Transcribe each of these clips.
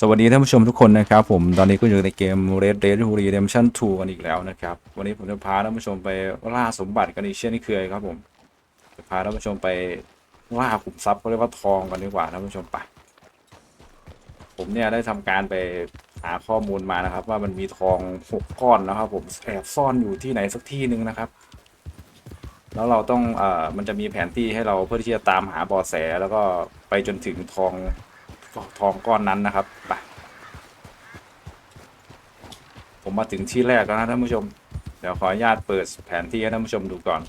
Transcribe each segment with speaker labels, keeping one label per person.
Speaker 1: สวัสดีท่านผู้ชมทุกคนนะครับผมตอนนี้ก็อยู่ในเกม Red Dead Redemption 2 กันอีกแล้วนะครับ วันนี้ผมจะพาท่านผู้ชมไปล่าสมบัติกันอีกเช่นเคยครับผมจะพาท่านผู้ชมไปล่าขุมทรัพย์เขาเรียกว่าทองกันดีกว่าท่านผู้ชมไป ผมเนี่ยได้ทำการไปหาข้อมูลมานะครับ ว่ามันมีทองหกก้อนนะครับ ผมแอบซ่อนอยู่ที่ไหนสักที่หนึ่งนะครับ แล้วเราต้องเอ่อมันจะมีแผนที่ให้เราเพื่อที่จะตามหาเบาะแสแล้วก็ไปจนถึงทอง ทองก้อนนั้นนะครับไปผมมาถึงที่แรกแล้วนะท่านผู้ชม เดี๋ยวขออนุญาตเปิดแผนที่ให้ท่านผู้ชมดูก่อน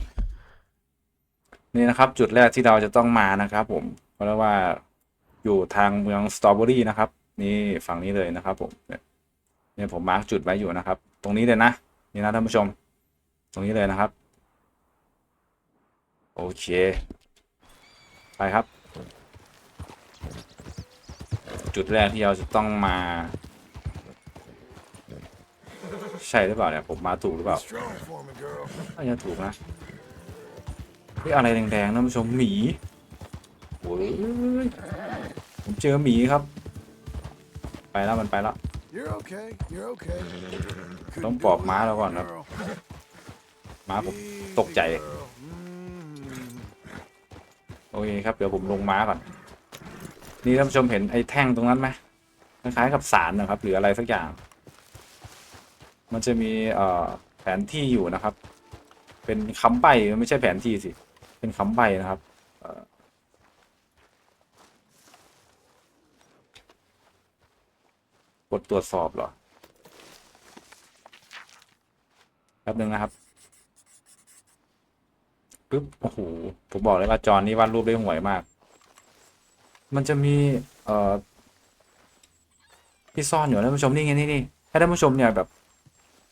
Speaker 1: นี่นะครับ จุดแรกที่เราจะต้องมานะครับ ผมเพราะว่าอยู่ทางเมืองสตรอเบอรี่นะครับ นี่ฝั่งนี้เลยนะครับ ผมเนี่ยผมมาร์กจุดไว้อยู่นะครับ ตรงนี้เลยนะนี่นะท่านผู้ชม ตรงนี้เลยนะครับ โอเค ไปครับ จุดแรกที่เราจะต้องมา ใช่หรือเปล่าเนี่ย ผมมาถูกหรือเปล่า
Speaker 2: Strong for me, girl.
Speaker 1: น่าจะถูกนะเฮ้ยอะไรแดงๆนะท่านผู้ชมหมีโอ้ยผมเจอหมีครับ ไปแล้วมันไปแล้ว
Speaker 2: You're okay. You're okay.
Speaker 1: ต้องปอก
Speaker 2: it
Speaker 1: ม้า
Speaker 2: without
Speaker 1: แล้วก่อนครับม้าผมตกใจ โอเคครับ เดี๋ยวผมลงม้าก่อน นี่ท่านผู้ชมเห็นไอ้แท่งตรงนั้นไหมคล้ายๆกับสารนะครับ หรืออะไรสักอย่าง มันจะมีเอ่อแผนที่อยู่นะครับ เป็นคำใบไม่ใช่แผนที่สิ เป็นคำใบนะครับกดตรวจสอบเหรอแป๊บนึงนะครับปึ๊บโอ้โหผมบอกเลยว่าจอนี่วาดรูปได้ห่วยมาก มันจะมีเอ่อที่ซ่อนอยู่นะท่านผู้ชมนี่ไงนี่นี่ให้ท่านผู้ชมเนี่ยแบบ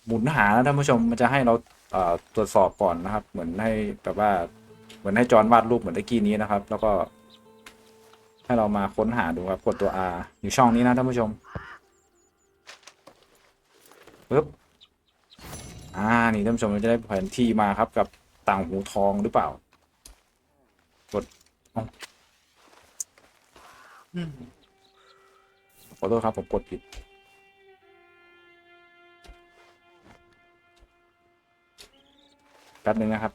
Speaker 1: หมุนหานะท่านผู้ชมมันจะให้เราเอ่อตรวจสอบก่อนนะครับ เหมือนให้แบบว่าเหมือนให้จอนวาดรูปเหมือนตะกี้นี้นะครับ แล้วก็ ให้เรามาค้นหาดูครับกดตัว R อยู่ช่องนี้นะท่านผู้ชมปึ๊บอ่านี่ท่านผู้ชมเราจะได้แผนที่มาครับกับต่างหูทองหรือเปล่ากดอ้าอืม ขอโทษครับ ผมกดผิด แป๊บนึงนะครับ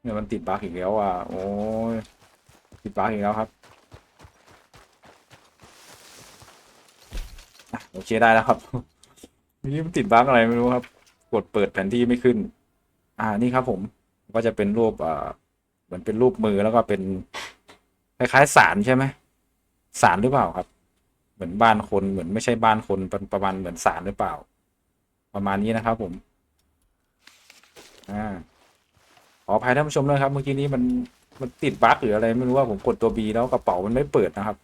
Speaker 1: เนี่ยมันติดบั๊กอีกแล้วอะ โอ้ย ติดบั๊กอีกแล้วครับอะโอเคได้แล้วครับนี่มันติดบั๊กอะไรไม่รู้ครับ กดเปิดแผนที่ไม่ขึ้น อ่านี่ครับผมก็จะเป็นรูปอ่า เหมือนเป็นรูปมือแล้วก็เป็นคล้ายๆสารใช่ไหมสารหรือเปล่าครับ เหมือนบ้านคนเหมือนไม่ใช่บ้านคนประประมาณเหมือนสารหรือเปล่า ประมาณนี้นะครับผมอ่าขออภัยท่านผู้ชมด้วยครับ เมื่อกี้นี้มันมันติดบั๊กหรืออะไรไม่รู้ว่าผมกดตัว B แล้วกระเป๋ามันไม่เปิดนะครับ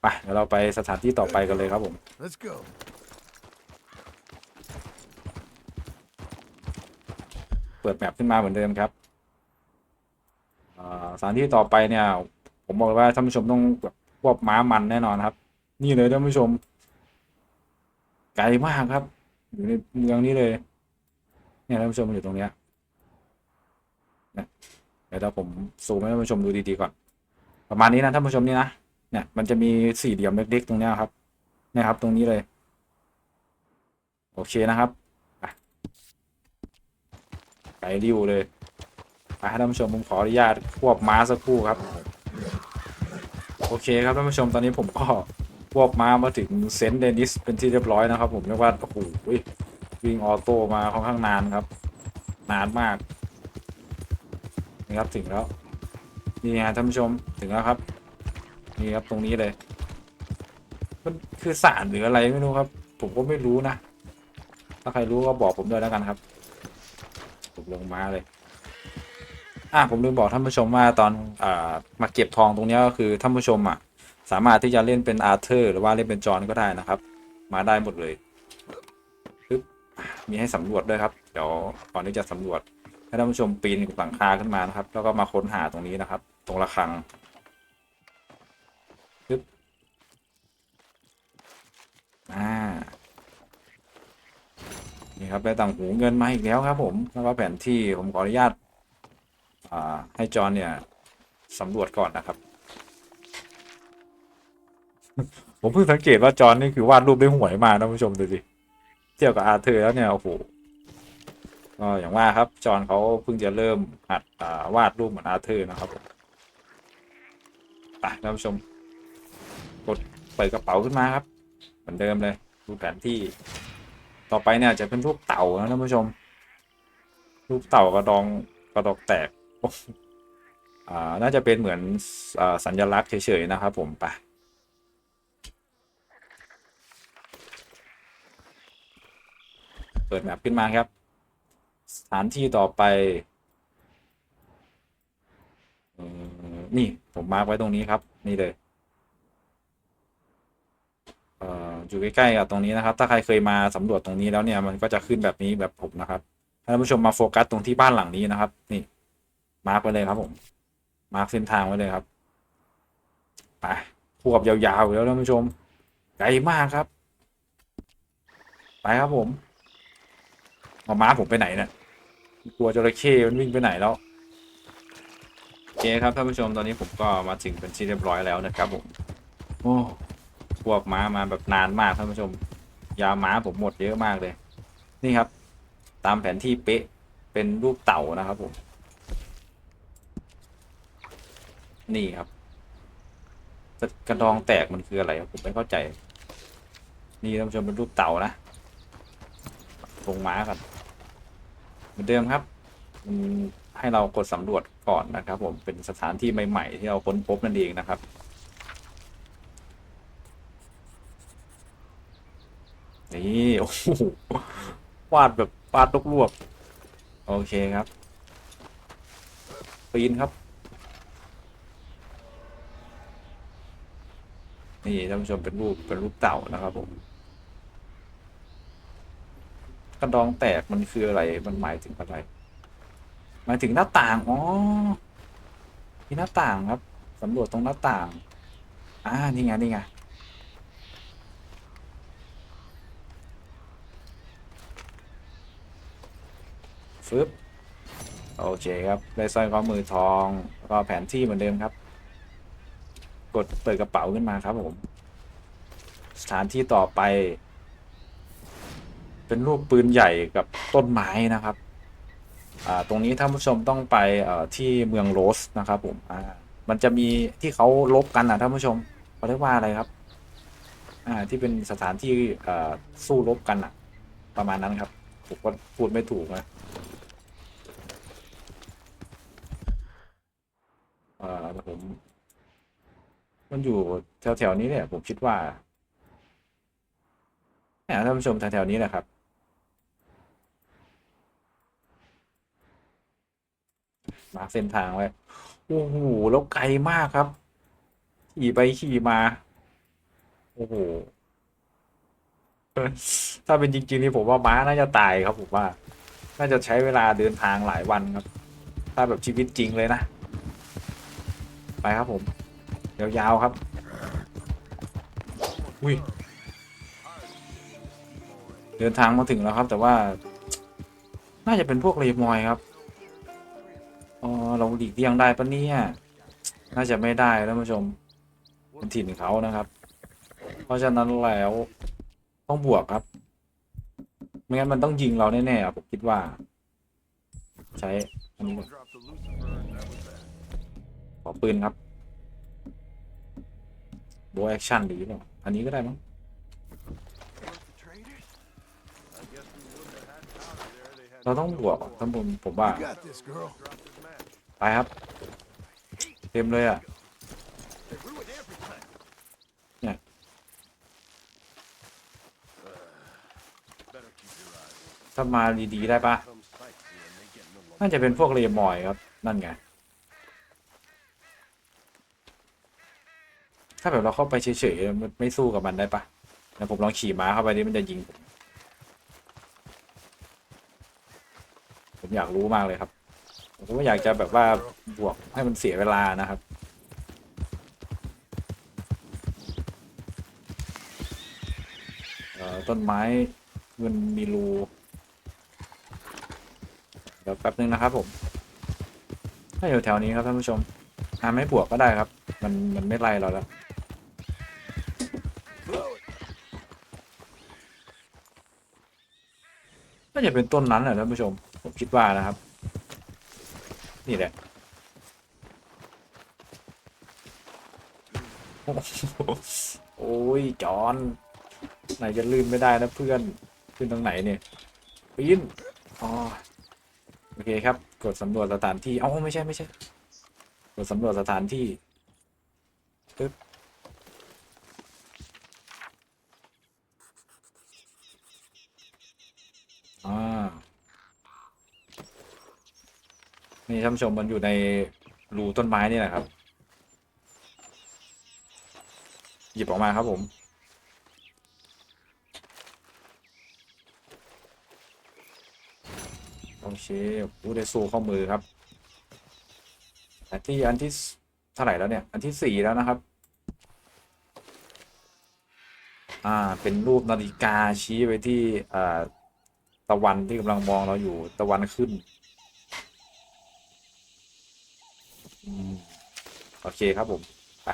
Speaker 1: ไปเดี๋ยวเราไปสถานที่ต่อไปกันเลยครับผม
Speaker 2: Let's go.
Speaker 1: เปิดแมปขึ้นมาเหมือนเดิมครับอ่า สถานที่ต่อไปเนี่ย ผมบอกว่าท่านผู้ชมต้องแบบควบม้ามันแน่นอนครับ นี่เลยท่านผู้ชม ไกลมากครับ อยู่ในเมืองนี้เลย เนี่ยท่านผู้ชมมันอยู่ตรงเนี้ยเนี่ยเดี๋ยวผมซูมให้ท่านผู้ชมดูดีๆก่อน ประมาณนี้นะท่านผู้ชมนี่นะเนี่ยมันจะมีสี่เหลี่ยมเล็กๆตรงเนี้ยครับนี่ครับ ตรงนี้เลย โอเคนะครับไก่ริ้วเลย ท่านผู้ชมผมขออนุญาตควบม้าสักครู่ครับ โอเคครับท่านผู้ชมตอนนี้ผมก็ควบม้ามาถึงเซนต์เดนิสเป็นที่เรียบร้อยนะครับ ผมเรียกว่าโอ้โหวิ่งออโต้มาค่อนข้างนานครับ นานมากนี่ครับถึงแล้วนี่ไงท่านผู้ชมถึงแล้วครับนี่ครับตรงนี้เลยมันคือสารหรืออะไรไม่รู้ครับ ผมก็ไม่รู้นะ ถ้าใครรู้ก็บอกผมด้วยแล้วกันครับผมลงมาเลย อะผมลืมบอกท่านผู้ชมว่าตอนอ่ามาเก็บทองตรงนี้ก็คือท่านผู้ชมอะสามารถที่จะเล่นเป็นอาร์เธอร์ หรือว่าเล่นเป็นจอห์นก็ได้นะครับ มาได้หมดเลยปึ๊บมีให้สำรวจด้วยครับ เดี๋ยวก่อนที่จะสำรวจให้ท่านผู้ชมปีนหลังคาขึ้นมานะครับ แล้วก็มาค้นหาตรงนี้นะครับ ตรงระฆังปึ๊บอ่านี่ครับได้ต่างหูเงินมาอีกแล้วครับ ผมแล้วก็แผนที่ผมขออนุญาต ให้จอนเนี่ยสำรวจก่อนนะครับ ผมเพิ่งสังเกตว่าจอนนี่คือวาดรูปได้ห่วยมากนะผู้ชมดูสิเทียบกับอาร์เธอร์แล้วเนี่ยโอ้โหก็อย่างว่าครับจอนเขาเพิ่งจะเริ่มหัดาวาดรูปเหมือนอาร์เธอร์นะครับไปท่านผู้ชม กดเปิดกระเป๋าขึ้นมาครับ เหมือนเดิมเลยดูแผนที่ต่อไปเนี่ยจะเป็นรูปเต่านะท่านผู้ชม รูปเต่ากระดองกระดอกแตก อ่าน่าจะเป็นเหมือนอสัญลักษณ์เฉยๆนะครับผมไปเปิดแมปขึ้นมาครับ สถานที่ต่อไปอนี่ผมมาร์กไว้ตรงนี้ครับ นี่เลยเออยู่ใกล้ๆกับตรงนี้นะครับ ถ้าใครเคยมาสำรวจตรงนี้แล้วเนี่ยมันก็จะขึ้นแบบนี้แบบผมนะครับท่านผู้ชมมาโฟกัสตรงที่บ้านหลังนี้นะครับ นี่ มาร์กไว้เลยครับผม มาร์กเส้นทางไว้เลยครับ ไปควบยาวๆอยู่แล้วท่านผู้ชม ไกลมากครับ ไปครับผมเอาม้าผมไปไหนเนี่ยกลัวจระเข้มันวิ่งไปไหนแล้วโอเคครับท่านผู้ชมตอนนี้ผมก็มาถึงเป็นที่เรียบร้อยแล้วนะครับผมโอ้พวกม้ามาแบบนานมากท่านผู้ชม ยาม้าผมหมดเยอะมากเลย นี่ครับ ตามแผนที่เป๊ะเป็นรูปเต่านะครับผม นี่ครับ กระดองแตกมันคืออะไรครับผมไม่เข้าใจ นี่ท่านผู้ชมเป็นรูปเต่านะลงม้ากันเหมือนเดิมครับให้เรากดสำรวจก่อนนะครับ ผมเป็นสถานที่ใหม่ ๆ ที่เราค้นพบนั่นเองนะครับนี่โอ้โหวาดแบบวาดลวกๆโอเคครับปีนครับ นี่ท่านผู้ชมเป็นรูปเป็นรูปเต่านะครับผมกระดองแตกมันคืออะไร มันหมายถึงอะไร หมายถึงหน้าต่าง อ๋อมีหน้าต่างครับสำรวจตรงหน้าต่าง อ่า นี่ไง นี่ไง ฟึบ โอเคครับ ได้สร้อยข้อมือทอง ก็แผนที่เหมือนเดิมครับ กดเปิดกระเป๋าขึ้นมาครับผม สถานที่ต่อไป เป็นรูปปืนใหญ่กับต้นไม้นะครับตรงนี้ท่านผู้ชมต้องไปที่เมืองโรสนะครับ ผมมันจะมีที่เขาลบกันนะท่านผู้ชมเขาเรียกว่าอะไรครับที่เป็นสถานที่สู้รบกันอะประมาณนั้นครับผมก็พูดไม่ถูกนะเอ่อผม มันอยู่แถวๆนี้เนี่ยผมคิดว่าเนี่ยท่านผู้ชมแถวๆนี้แหละครับ มาเส้นทางไว้โอ้โหแล้วไกลมากครับ ขี่ไปขี่มา โอ้โหถ้าเป็นจริงๆนี่ผมว่าม้าน่าจะตายครับผมว่า น่าจะใช้เวลาเดินทางหลายวันครับ ถ้าแบบชีวิตจริงเลยนะ ไปครับผม ยาวๆครับ อุ้ย เดินทางมาถึงแล้วครับ แต่ว่า น่าจะเป็นพวกเลมอยครับ อ๋อ เราหลีกเลี่ยงได้ปะเนี่ย น่าจะไม่ได้ท่านผู้ชมเป็นถิ่นเขานะครับ เพราะฉะนั้นแล้วต้องบวกครับ ไม่งั้นมันต้องยิงเราแน่ๆอะผมคิดว่า ใช้อันนี้ก่อน
Speaker 2: Drop the Lucifer, and that was that.
Speaker 1: ขอปืนครับ โบแอคชั่นหรือเปล่าอันนี้ก็ได้มั้งเราต้องบวกข้างผมผมว่าไปครับ เต็มเลยอะ
Speaker 2: เนี่ย
Speaker 1: ถ้ามาดีๆได้ปะน่าจะเป็นพวกเรียมอยครับ นั่นไง ถ้าแบบเราเข้าไปเฉยๆมันไม่สู้กับมันได้ปะเดี๋ยวผมลองขี่ม้าเข้าไปดิมันจะยิงผมผมอยากรู้มากเลยครับ ผมก็อยากจะแบบว่าบวกให้มันเสียเวลานะครับเอ่อต้นไม้มันมีรูเดี๋ยวแป๊บนึงนะครับ ผม ถ้าอยู่แถวนี้ครับท่านผู้ชมอ่าไม่บวกก็ได้ครับ มันมันไม่ไล่เราแล้ว น่าจะเป็นต้นนั้นแหละท่านผู้ชม ผมคิดว่านะครับ นี่แหละโอ้ยจอนไหนจะลื่นไม่ได้นะเพื่อนขึ้นตรงไหนเนี่ยปีนอ๋อโอเคครับ กดสำรวจสถานที่เอ้าไม่ใช่ไม่ใช่ กดสำรวจสถานที่ปึ๊บอ่า นี่ท่านผู้ชมมันอยู่ในรูต้นไม้นี่แหละครับ หยิบออกมาครับผม โอเคอู้ได้สู้ข้อมือครับ อันที่อันที่เท่าไหร่แล้วเนี่ย อันที่สี่แล้วนะครับ อ่า เป็นรูปนาฬิกาชี้ไปที่อ่าตะวันที่กำลังมองเราอยู่ตะวันขึ้นอืม โอเคครับผมไป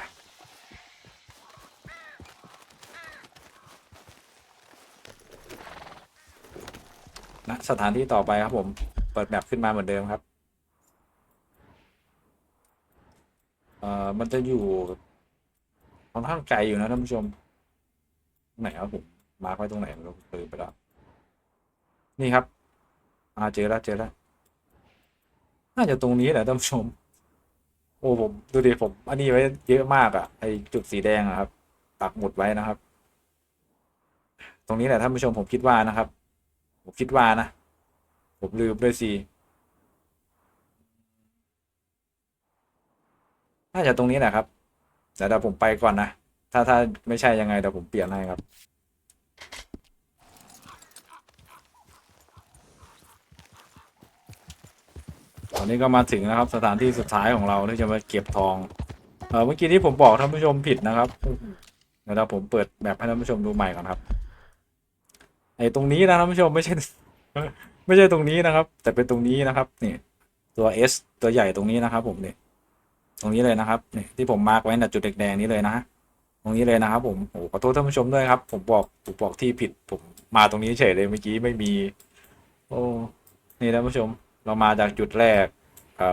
Speaker 1: นะสถานที่ต่อไปครับผม เปิดแมปขึ้นมาเหมือนเดิมครับ เอ่อ มันจะอยู่ค่อนข้างไกลอยู่นะท่านผู้ชม ไหนครับผม มาร์คไว้ตรงไหนไม่รู้ลืมไปแล้ว นี่ครับ อ่าเจอแล้วเจอแล้ว น่าจะตรงนี้แหละท่านผู้ชม โอ้ผม ดูดิผม อันนี้ไว้เยอะมากอะ่ะ ไอจุดสีแดงอะครับปักหมุดไว้นะครับ ตรงนี้แหละท่านผู้ชมผมคิดว่านะครับ ผมคิดว่านะ ผมลืมด้วยสิน่าจะตรงนี้แหละครับแต่เดี๋ยวผมไปก่อนนะ ถ้าถ้าไม่ใช่ยังไงเดี๋ยวผมเปลี่ยนให้ครับ อนนี้ก็มาถึงนะครับ สถานที่สุดท้ายของเราที่จะมาเก็บทองเออเมื่อกี้ที่ผมบอกท่านผู้ชมผิดนะครับเดี๋ยวผมเปิดแบบให้ท่านผู้ชมดูใหม่ก่อนครับไอ้ตรงนี้นะท่านผู้ชมไม่ใช่ ไม่ใช่ตรงนี้นะครับ แต่เป็นตรงนี้นะครับนี่ตัว S ตัวใหญ่ตรงนี้นะครับ ผมเนี่ยตรงนี้เลยนะครับนี่ที่ผมมาร์กไว้นะจุดแดงๆนี้เลยนะตรงนี้เลยนะครับ ผมโอ้ขอโทษท่านผู้ชมด้วยครับ ผมบอกผมบอกที่ผิด ผมมาตรงนี้เฉยเลยเมื่อกี้ไม่มี โอ้นี่ท่านผู้ชม เรามาจากจุดแรก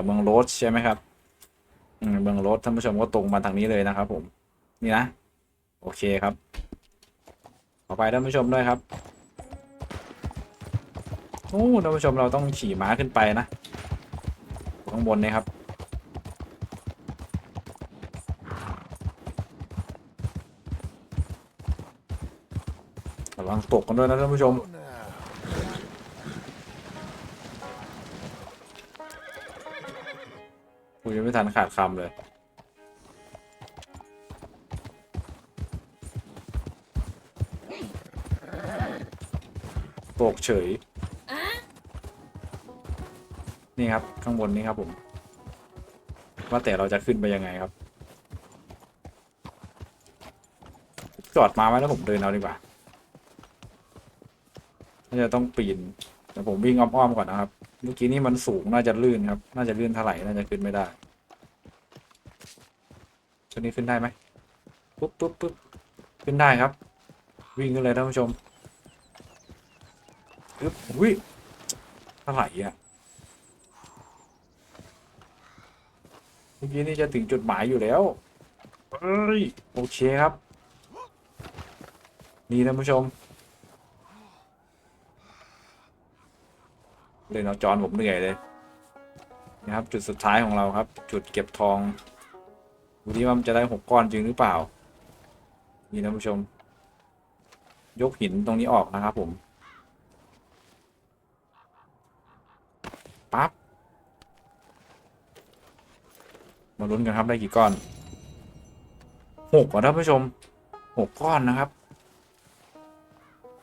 Speaker 1: เมืองโรสใช่ไหมครับเมืองโรสท่านผู้ชมก็ตรงมาทางนี้เลยนะครับ ผม นี่นะ โอเคครับ ขอไปท่านผู้ชมด้วยครับโอ้ท่านผู้ชมเราต้องขี่ม้าขึ้นไปนะข้างบนนี่ครับระวังตกกันด้วยนะท่านผู้ชม ไม่ทันขาดคำเลยตกเฉย นี่ครับ ข้างบนนี้ครับผม ว่าแต่เราจะขึ้นไปยังไงครับ จอดมาไว้แล้วผมเดินเอาดีกว่าน่าจะต้องปีนแต่ผมวิ่งอ้อมๆก่อนนะครับ เมื่อกี้นี่มันสูงน่าจะลื่นครับ น่าจะลื่นเท่าไหร่น่าจะขึ้นไม่ได้ ตัวนี้ขึ้นได้ไหมปุ๊บปุ๊บปุ๊บขึ้นได้ครับ วิ่งขึ้นเลยท่านผู้ชมอึ๊บวิ่งเท่าไหร่อะเมื่อกี้นี่จะถึงจุดหมายอยู่แล้วเอ้ยโอเคครับ นี่ท่านผู้ชมเล่นเอาจอนผมเหนื่อยเลยนะครับจุดสุดท้ายของเราครับ จุดเก็บทอง ดูที่ว่ามันจะได้หกก้อนจริงหรือเปล่า นี่ท่านผู้ชม ยกหินตรงนี้ออกนะครับผม ปั๊บ มาลุ้นกันครับได้กี่ก้อนหกเหรอท่านผู้ชมหกก้อนนะครับ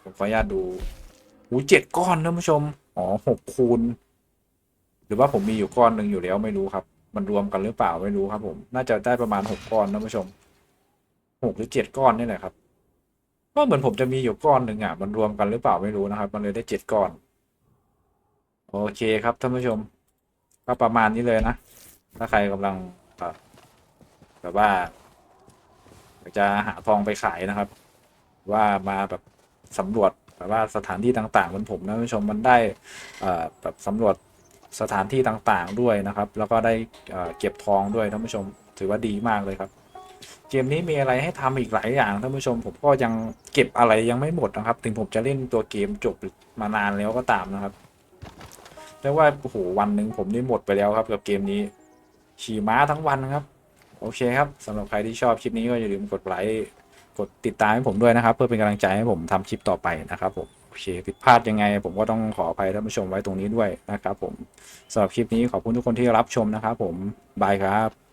Speaker 1: ผมขออนุญาตดูหูเจ็ดก้อนท่านผู้ชม อ๋อหกคูณ หรือว่าผมมีอยู่ก้อนหนึ่งอยู่แล้วไม่รู้ครับ มันรวมกันหรือเปล่าไม่รู้ครับผม น่าจะได้ประมาณหกก้อนท่านผู้ชมหกหรือเจ็ดก้อนนี่แหละครับก็เหมือนผมจะมีอยู่ก้อนหนึ่งอะ มันรวมกันหรือเปล่าไม่รู้นะครับ มันเลยได้เจ็ดก้อน โอเคครับท่านผู้ชม ก็ประมาณนี้เลยนะ ถ้าใครกำลังแบบว่าอยากจะหาทองไปขายนะครับ ว่ามาแบบสำรวจแบบว่าสถานที่ต่างๆเหมือนผมนะท่านผู้ชมมันได้แบบสำรวจ สถานที่ต่างๆด้วยนะครับ แล้วก็ได้เก็บทองด้วยท่านผู้ชม ถือว่าดีมากเลยครับ เกมนี้มีอะไรให้ทำอีกหลายอย่างท่านผู้ชม ผมก็ยังเก็บอะไรยังไม่หมดนะครับ ถึงผมจะเล่นตัวเกมจบมานานแล้วก็ตามนะครับเรียกว่าโอ้โหวันหนึ่งผมนี่หมดไปแล้วครับกับเกมนี้ขี่ม้าทั้งวันนะครับ โอเคครับสำหรับใครที่ชอบคลิปนี้ก็อย่าลืมกดไลค์กดติดตามให้ผมด้วยนะครับ เพื่อเป็นกำลังใจให้ผมทำคลิปต่อไปนะครับผม เคผิดพลาดยังไง ผมก็ต้องขออภัยท่านผู้ชมไว้ตรงนี้ด้วยนะครับผมสำหรับคลิปนี้ขอบคุณทุกคนที่รับชมนะครับผมบายครับ